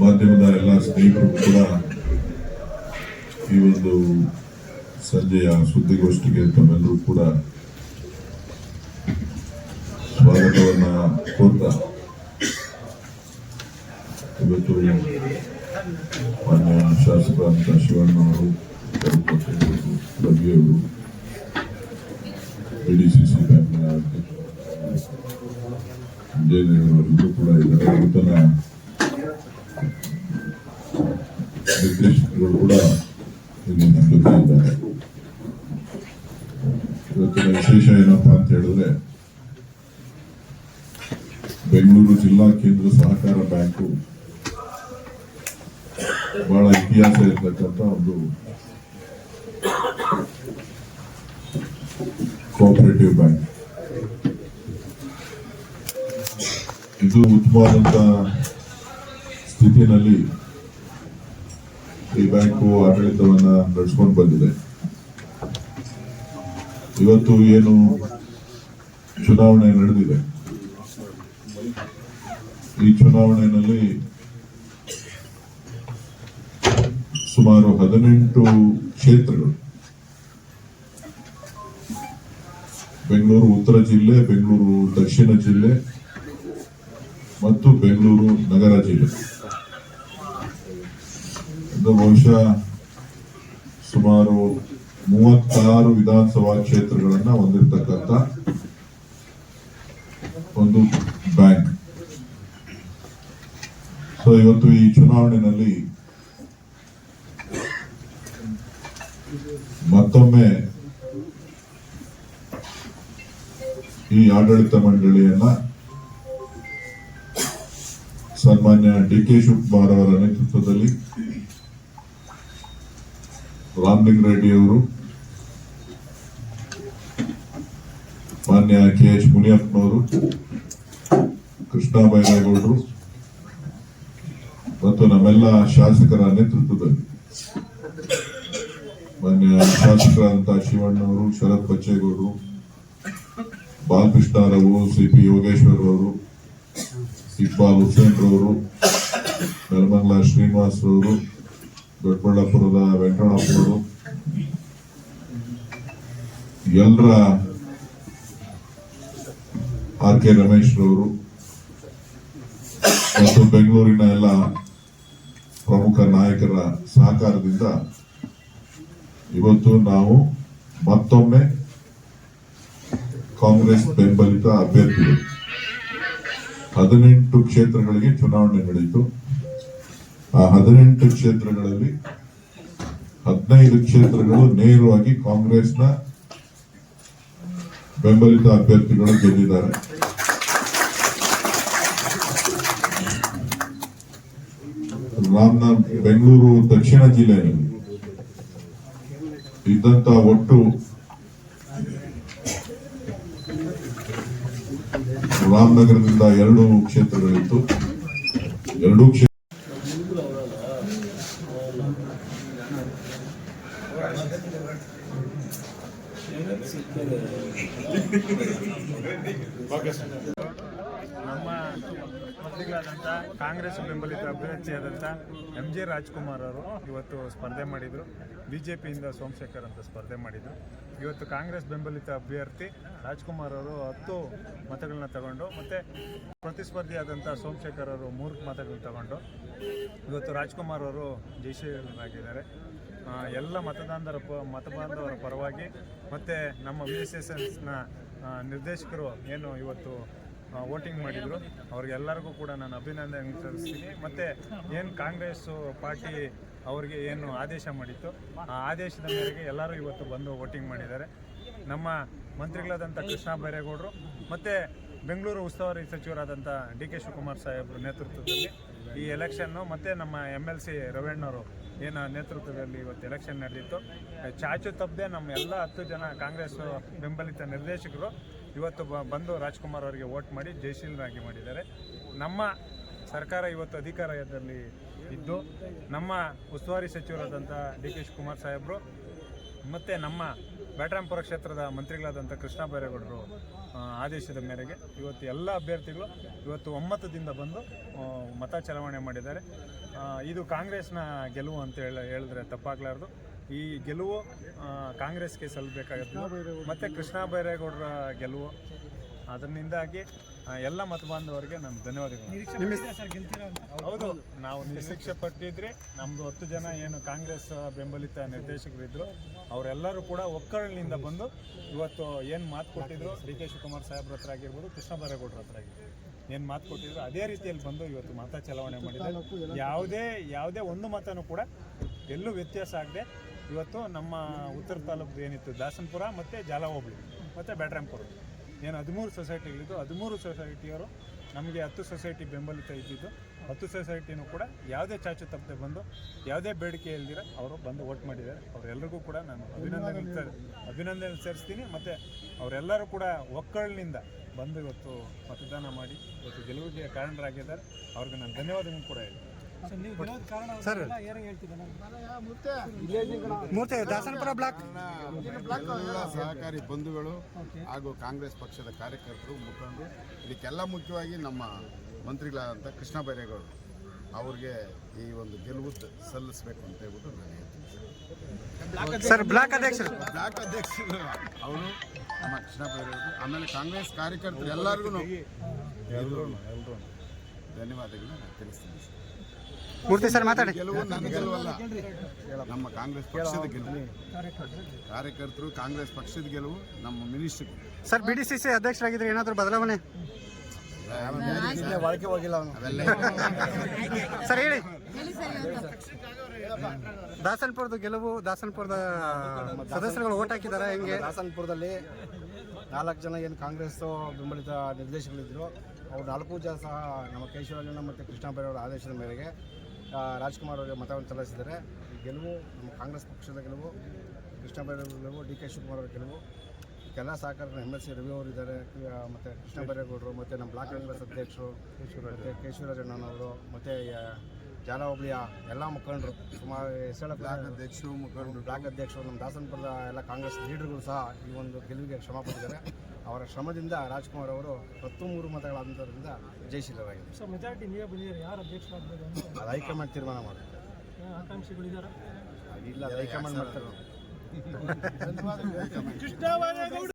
ಮಾಧ್ಯಮದ ಎಲ್ಲ ಸ್ನೇಹಿತರು ಕೂಡ ಈ ಒಂದು ಸಂಜೆಯ ಸುದ್ದಿಗೋಷ್ಠಿಗೆ ತಮ್ಮೆಲ್ಲರೂ ಕೂಡ ಸ್ವಾಗತವನ್ನ ಕೋರ್ತಾ ಇವತ್ತು ಮಾನ್ಯ ಶಾಸಕರಾದಂಥ ಶಿವಣ್ಣ ಅವರು ರವಿಯವರು ಬಿ ಡಿ ಸಿ ಸಿ ಬ್ಯಾಂಕ್ನ ಇಂಜಿನಿಯರ್ಗಳು ಕೂಡ ಇದ್ದಾರೆ. ನೂತನ ನಿರ್ದೇಶಕರು ಕೂಡ ಇಲ್ಲಿ ನಮ್ಮ ಇವತ್ತಿನ ವಿಶೇಷ ಏನಪ್ಪಾ ಅಂತ ಹೇಳಿದ್ರೆ, ಬೆಂಗಳೂರು ಜಿಲ್ಲಾ ಕೇಂದ್ರ ಸಹಕಾರ ಬ್ಯಾಂಕು ಬಹಳ ಇತಿಹಾಸ ಇರತಕ್ಕಂಥ ಒಂದು ಕೋಆಪರೇಟಿವ್ ಬ್ಯಾಂಕ್ ಇದು ಉತ್ತಮವಾದಂತ ಸ್ಥಿತಿನಲ್ಲಿ ಈ ಬ್ಯಾಂಕು ಆಡಳಿತವನ್ನ ನಡೆಸ್ಕೊಂಡು ಬಂದಿದೆ. ಇವತ್ತು ಏನು ಚುನಾವಣೆ ನಡೆದಿದೆ. ಈ ಚುನಾವಣೆಯಲ್ಲಿ ಸುಮಾರು ಹದಿನೆಂಟು ಕ್ಷೇತ್ರಗಳು. ಬೆಂಗಳೂರು ಉತ್ತರ ಜಿಲ್ಲೆ, ಬೆಂಗಳೂರು ದಕ್ಷಿಣ ಜಿಲ್ಲೆ ಮತ್ತು ಬೆಂಗಳೂರು ನಗರ ಜಿಲ್ಲೆ. ಇದು ಬಹುಶಃ ಸುಮಾರು ಮೂವತ್ತಾರು ವಿಧಾನಸಭಾ ಕ್ಷೇತ್ರಗಳನ್ನ ಹೊಂದಿರತಕ್ಕಂತ ಒಂದು ಬ್ಯಾಂಕ್. ಸೊ ಇವತ್ತು ಈ ಚುನಾವಣೆಯಲ್ಲಿ ಮತ್ತೊಮ್ಮೆ ಈ ಆಡಳಿತ ಮಂಡಳಿಯನ್ನ ಸನ್ಮಾನ್ಯ ಡಿ ಕೆ ಶಿವಕುಮಾರ್ ಅವರ ನೇತೃತ್ವದಲ್ಲಿ ರಾಮಲಿಂಗ ರೆಡ್ಡಿ ಅವರು, ಮಾನ್ಯ ಕೆ ಎಚ್ ಮುನಿಯಪ್ಪನವರು, ಕೃಷ್ಣ ಬೈರೇಗೌಡರು ಮತ್ತು ನಮ್ಮೆಲ್ಲ ಶಾಸಕರ ನೇತೃತ್ವದಲ್ಲಿ. ಮಾನ್ಯ ಶಾಸಕರಾದಂತಹ ಶಿವಣ್ಣವರು, ಶರತ್ ಬಚ್ಚೇಗೌಡರು ಬಾಲಕೃಷ್ಣರವರು ಸಿ ಪಿ ಯೋಗೇಶ್ವರ್ ಅವರು, ಇಕ್ಬಾಲ್ ಹುಸೇನ್ ರವರು ನೆಲಮಂಗಲ ಶ್ರೀನಿವಾಸ್ ರವರು ದೊಡ್ಡಬಳ್ಳಾಪುರದ ವೆಂಕಟಪ್ಪನವರು ಎಲ್ಲರ ಆರ್ ಕೆ ರಮೇಶ್ ರವರು ಮತ್ತು ಬೆಂಗಳೂರಿನ ಎಲ್ಲ ಪ್ರಮುಖ ನಾಯಕರ ಸಹಕಾರದಿಂದ ಇವತ್ತು ನಾವು ಮತ್ತೊಮ್ಮೆ ಕಾಂಗ್ರೆಸ್ ಬೆಂಬಲಿತ ಅಭ್ಯರ್ಥಿಗಳು. ಹದಿನೆಂಟು ಕ್ಷೇತ್ರಗಳಿಗೆ ಚುನಾವಣೆ ನಡೆಯಿತು. ಆ ಹದಿನೆಂಟು ಕ್ಷೇತ್ರಗಳಲ್ಲಿ ಹದಿನೈದು ಕ್ಷೇತ್ರಗಳು ನೇರವಾಗಿ ಕಾಂಗ್ರೆಸ್ನ ಬೆಂಬಲಿತ ಅಭ್ಯರ್ಥಿಗಳು ಗೆದ್ದಿದ್ದಾರೆ. ರಾಮನ ಬೆಂಗಳೂರು ದಕ್ಷಿಣ ಜಿಲ್ಲೆಯಲ್ಲಿ ಇದ್ದಂತ ಒಟ್ಟು ರಾಮನಗರದಿಂದ ಎರಡು ಕ್ಷೇತ್ರಗಳಿತ್ತು. ಎರಡೂ ಕ್ಷೇತ್ರ ನಮ್ಮ ಮಂತ್ರಿಗಳಾದಂಥ ಕಾಂಗ್ರೆಸ್ ಬೆಂಬಲಿತ ಅಭ್ಯರ್ಥಿಯಾದಂಥ ಎಂ ಜೆ ರಾಜ್ಕುಮಾರ್ ಅವರು ಇವತ್ತು ಸ್ಪರ್ಧೆ ಮಾಡಿದರು. ಬಿ ಜೆ ಪಿಯಿಂದ ಸೋಮಶೇಖರ್ ಅಂತ ಸ್ಪರ್ಧೆ ಮಾಡಿದರು. ಇವತ್ತು ಕಾಂಗ್ರೆಸ್ ಬೆಂಬಲಿತ ಅಭ್ಯರ್ಥಿ ರಾಜ್ಕುಮಾರ್ ಅವರು ಹತ್ತು ಮತಗಳನ್ನ ತಗೊಂಡು ಮತ್ತು ಪ್ರತಿಸ್ಪರ್ಧಿಯಾದಂಥ ಸೋಮಶೇಖರ್ ಅವರು ಮೂರು ಮತಗಳನ್ನ ತಗೊಂಡು ಇವತ್ತು ರಾಜ್ಕುಮಾರ್ ಅವರು ಜಯಶೀಲರಾಗಿದ್ದಾರೆ. ಎಲ್ಲ ಮತದಾನದರ ಪ, ಮತಬಾಂಧವರ ಪರವಾಗಿ ಮತ್ತು ನಮ್ಮ ವಿ ಎಸ್ ಎಸ್ ಎಸ್ನ ನಿರ್ದೇಶಕರು ಏನು ಇವತ್ತು ವೋಟಿಂಗ್ ಮಾಡಿದರು, ಅವ್ರಿಗೆಲ್ಲರಿಗೂ ಕೂಡ ನಾನು ಅಭಿನಂದನೆ ಸಲ್ಲಿಸ್ತೀನಿ ಮತ್ತು ಏನು ಕಾಂಗ್ರೆಸ್ಸು ಪಾರ್ಟಿ ಅವ್ರಿಗೆ ಏನು ಆದೇಶ ಮಾಡಿತ್ತು, ಆ ಆದೇಶದ ಮೇರೆಗೆ ಎಲ್ಲರೂ ಇವತ್ತು ಬಂದು ವೋಟಿಂಗ್ ಮಾಡಿದ್ದಾರೆ. ನಮ್ಮ ಮಂತ್ರಿಗಳಾದಂಥ ಕೃಷ್ಣ ಬೈರೇಗೌಡರು, ಮತ್ತು ಬೆಂಗಳೂರು ಉಸ್ತುವಾರಿ ಸಚಿವರಾದಂಥ ಡಿ ಕೆ ಶಿವಕುಮಾರ್ ಸಾಹೇಬ್ರ ನೇತೃತ್ವದಲ್ಲಿ ಈ ಎಲೆಕ್ಷನ್ನು ಮತ್ತು ನಮ್ಮ ಎಂ ಎಲ್ ಸಿ ರವಣ್ಣವರು ಏನು ನೇತೃತ್ವದಲ್ಲಿ ಇವತ್ತು ಎಲೆಕ್ಷನ್ ನಡೆದಿತ್ತು. ಚಾಚು ತಪ್ಪದೆ ನಮ್ಮ ಎಲ್ಲ ಹತ್ತು ಜನ ಕಾಂಗ್ರೆಸ್ ಬೆಂಬಲಿತ ನಿರ್ದೇಶಕರು ಇವತ್ತು ಬಂದು ರಾಜ್ಕುಮಾರ್ ಅವರಿಗೆ ವೋಟ್ ಮಾಡಿ ಜಯಶೀಲರಾಗಿ ಮಾಡಿದ್ದಾರೆ. ನಮ್ಮ ಸರ್ಕಾರ ಇವತ್ತು ಅಧಿಕಾರದಲ್ಲಿ ಇದ್ದು, ನಮ್ಮ ಉಸ್ತುವಾರಿ ಸಚಿವರಾದಂಥ ಡಿ ಕೆ ಶಿವಕುಮಾರ್ ಸಾಹೇಬರು, ಮತ್ತು ನಮ್ಮ ಬ್ಯಾಟ್ರಾಂಪುರ ಕ್ಷೇತ್ರದ ಮಂತ್ರಿಗಳಾದಂಥ ಕೃಷ್ಣ ಬೈರೇಗೌಡರು ಆದೇಶದ ಮೇರೆಗೆ ಇವತ್ತು ಎಲ್ಲ ಅಭ್ಯರ್ಥಿಗಳು ಇವತ್ತು ಒಮ್ಮತದಿಂದ ಬಂದು ಮತ ಚಲಾವಣೆ ಮಾಡಿದ್ದಾರೆ. ಇದು ಕಾಂಗ್ರೆಸ್ನ ಗೆಲುವು ಅಂತ ಹೇಳ, ಹೇಳಿದ್ರೆ ತಪ್ಪಾಗಲಾರ್ದು. ಈ ಗೆಲುವು ಕಾಂಗ್ರೆಸ್ಗೆ ಸಲ್ಲಬೇಕಾಗುತ್ತೆ ಮತ್ತು ಕೃಷ್ಣ ಬೈರೇಗೌಡರ ಗೆಲುವು. ಅದರಿಂದಾಗಿ ಎಲ್ಲ ಮತ ಬಾಂಧವರಿಗೆ ನಾನು ಧನ್ಯವಾದಗಳು. ಹೌದು ನಾವು ನಿರೀಕ್ಷೆ ಪಟ್ಟಿದ್ರೆ ನಮ್ದು ಹತ್ತು ಜನ ಏನು ಕಾಂಗ್ರೆಸ್ ಬೆಂಬಲಿತ ನಿರ್ದೇಶಕರಿದ್ರು ಅವರೆಲ್ಲರೂ ಕೂಡ ಒಕ್ಕರಳಿನಿಂದ ಬಂದು ಇವತ್ತು ಏನು ಮಾತು ಕೊಟ್ಟಿದ್ರು ಡಿ ಕೆ ಶಿವಕುಮಾರ್ ಸಾಹೇಬ್ರ ಹತ್ರ ಆಗಿರ್ಬೋದು ಕೃಷ್ಣ ಬೈರೇಗೌಡರ ಹತ್ರ ಆಗಿರ್ಬೋದು ಏನು ಮಾತು ಕೊಟ್ಟಿದ್ರು ಅದೇ ರೀತಿಯಲ್ಲಿ ಬಂದು ಇವತ್ತು ಮತ ಚಲಾವಣೆ ಮಾಡಿದ್ದಾರೆ. ಯಾವುದೇ ಯಾವುದೇ ಒಂದು ಮತನೂ ಕೂಡ ಎಲ್ಲೂ ವ್ಯತ್ಯಾಸ ಆಗದೆ ಇವತ್ತು ನಮ್ಮ ಉತ್ತರ ತಾಲೂಕು ಏನಿತ್ತು ದಾಸನಪುರ ಮತ್ತು ಜಾಲ ಹೋಬಳಿ ಮತ್ತು ಬ್ಯಾಟ್ರಾಂಪುರ ಏನು ಹದಿಮೂರು ಸೊಸೈಟಿಗಳಿದ್ದು ಹದಿಮೂರು ಸೊಸೈಟಿಯವರು ನಮಗೆ ಹತ್ತು ಸೊಸೈಟಿ ಬೆಂಬಲಿತ ಇದ್ದಿದ್ದು, ಹತ್ತು ಸೊಸೈಟಿನೂ ಕೂಡ ಯಾವುದೇ ಚಾಚು ತಪ್ಪದೆ ಬಂದು, ಯಾವುದೇ ಬೇಡಿಕೆ ಇಲ್ದಿರ ಅವರು ಬಂದು ವೋಟ್ ಮಾಡಿದ್ದಾರೆ. ಅವರೆಲ್ಲರಿಗೂ ಕೂಡ ನಾನು ಅಭಿನಂದನೆ ಅಭಿನಂದನೆ ಸೇರಿಸ್ತೀನಿ ಮತ್ತು ಅವರೆಲ್ಲರೂ ಕೂಡ ಒಕ್ಕಳಿನಿಂದ ಬಂದು ಇವತ್ತು ಮತದಾನ ಮಾಡಿ ಇವತ್ತು ಗೆಲುವಿಗೆ ಕಾರಣರಾಗಿದ್ದಾರೆ. ಅವ್ರಿಗೆ ನಾನು ಧನ್ಯವಾದಗಳು ಕೂಡ ಹೇಳ್ತೀನಿ. Sir Murthy Dasanapura block. ಎಲ್ಲ ಸಹಕಾರಿ ಬಂಧುಗಳು ಹಾಗೂ ಕಾಂಗ್ರೆಸ್ ಪಕ್ಷದ ಕಾರ್ಯಕರ್ತರು ಮುಖಂಡರು ಇದಕ್ಕೆಲ್ಲ ಮುಖ್ಯವಾಗಿ ನಮ್ಮ ಮಂತ್ರಿಗಳಾದಂಥ ಕೃಷ್ಣ ಬೈರೇಗೌಡರು ಅವ್ರಿಗೆ ಈ ಒಂದು ಗೆಲುವು ಸಲ್ಲಿಸಬೇಕು ಅಂತ ಹೇಳ್ಬಿಟ್ಟು ನಾನು ಹೇಳ್ತೀನಿ. ಸರ್ ಬ್ಲಾಕ್ ಅಧ್ಯಕ್ಷರು. ಬ್ಲಾಕ್ ಅಧ್ಯಕ್ಷರು ಅವರು ನಮ್ಮ ಕೃಷ್ಣ ಬೈರೇಗೌಡರು ಆಮೇಲೆ ಕಾಂಗ್ರೆಸ್ ಕಾರ್ಯಕರ್ತರು ಎಲ್ಲರಿಗೂ ಧನ್ಯವಾದಗಳನ್ನ ನಾನು ತಿಳಿಸ್ತೀನಿ. ಸರ್. ಮೂರ್ತಿ ಸರ್ ಮಾತಾಡಿ. ಗೆಲುವು ನನ್ನ ಗೆಲುವಲ್ಲ. ನಮ್ಮ ಕಾಂಗ್ರೆಸ್ ಪಕ್ಷದ ಗೆಲುವು. ಕಾರ್ಯಕರ್ತರು ಕಾಂಗ್ರೆಸ್ ಪಕ್ಷದ ಗೆಲುವು ನಮ್ಮ ministry sir B D C C ಅಧ್ಯಕ್ಷರಾಗಿದ್ರೆ ಏನಾದರೂ ಬದಲಾವಣೆ? ಹೋಗಿಲ್ಲ ಸರ್ ಹೇಳಿ. ದಾಸನ್ಪುರದ ಗೆಲುವು ದಾಸನ್ಪುರದ ಸದಸ್ಯರುಗಳು ಓಟ್ ಹಾಕಿದ್ದಾರೆ ಹೆಂಗೆ? ದಾಸನ್ಪುರದಲ್ಲಿ ನಾಲ್ಕು ಜನ ಏನು ಕಾಂಗ್ರೆಸ್ ಬೆಂಬಲಿತ ನಿರ್ದೇಶಕರಿದ್ದರು ಅವ್ರು ನಾಲ್ಕು ಜನ ಸಹ ನಮ್ಮ ಕೇಶವರಾಜಣ್ಣ ಮತ್ತು ಕೃಷ್ಣ ಬೈರವರ ಆದೇಶದ ಮೇರೆಗೆ ರಾಜ್ಕುಮಾರ್ ಅವರಿಗೆ ಮತವನ್ನು ಚಲಾಯಿಸಿದರೆ ಗೆಲುವು ನಮ್ಮ ಕಾಂಗ್ರೆಸ್ ಪಕ್ಷದ ಗೆಲುವು, ಕೃಷ್ಣ ಗೆಲುವು, ಡಿ ಕೆ ಶಿವಕುಮಾರ್ ಅವರ ಗೆಲುವು ಎಲ್ಲ ಸಹಕಾರ ಎಂ ಎಲ್ ಸಿ ರವಿ ಅವರು ಇದ್ದಾರೆ. ಮತ್ತು ಕೃಷ್ಣ ಬೈರೇಗೌಡರು, ಮತ್ತು ನಮ್ಮ ಬ್ಲಾಕ್ ಕಾಂಗ್ರೆಸ್ ಅಧ್ಯಕ್ಷರು, ಮತ್ತು ಕೇಶವರಾಜಣ್ಣನವರು ಮತ್ತು ಜಾಲ ಹೋಬಳಿಯ ಎಲ್ಲ ಮುಖಂಡರು ಸುಮಾರು ಹೆಸಳ ಅಧ್ಯಕ್ಷರು ಮುಖಂಡರು. ಬ್ಲಾಕ್ ಅಧ್ಯಕ್ಷರು ನಮ್ಮ ದಾಸನಪುರದ ಎಲ್ಲ ಕಾಂಗ್ರೆಸ್ ಲೀಡರ್ಗಳು ಸಹ ಈ ಒಂದು ಗೆಲುವಿಗೆ ಶ್ರಮ ಪಡ್ತಿದ್ದಾರೆ ಅವರ ಶ್ರಮದಿಂದ ರಾಜ್ಕುಮಾರ್ ಅವರು ಹತ್ತು ಮೂರು ಮತಗಳ ಅಂತರದಿಂದ ಜಯಶೀಲರಾಗಿದ್ದಾರೆ ಸೊ ಮೆಜಾರಿಟಿ ನೀವೇ ಬಂದಿದ್ದಾರೆ. ಯಾರು ಅಧ್ಯಕ್ಷರಾಗಬೇಕು ಅಂತ? ಅದು ಹೈಕಮಾಂಡ್ ತೀರ್ಮಾನ ಮಾಡುತ್ತೆ ಆಕಾಂಕ್ಷಿಗಳಿದ್ದಾರೆ ಇಲ್ಲ ಅದು ಹೈಕಮಾಂಡ್ ಮಾಡ್ತಾರೆ.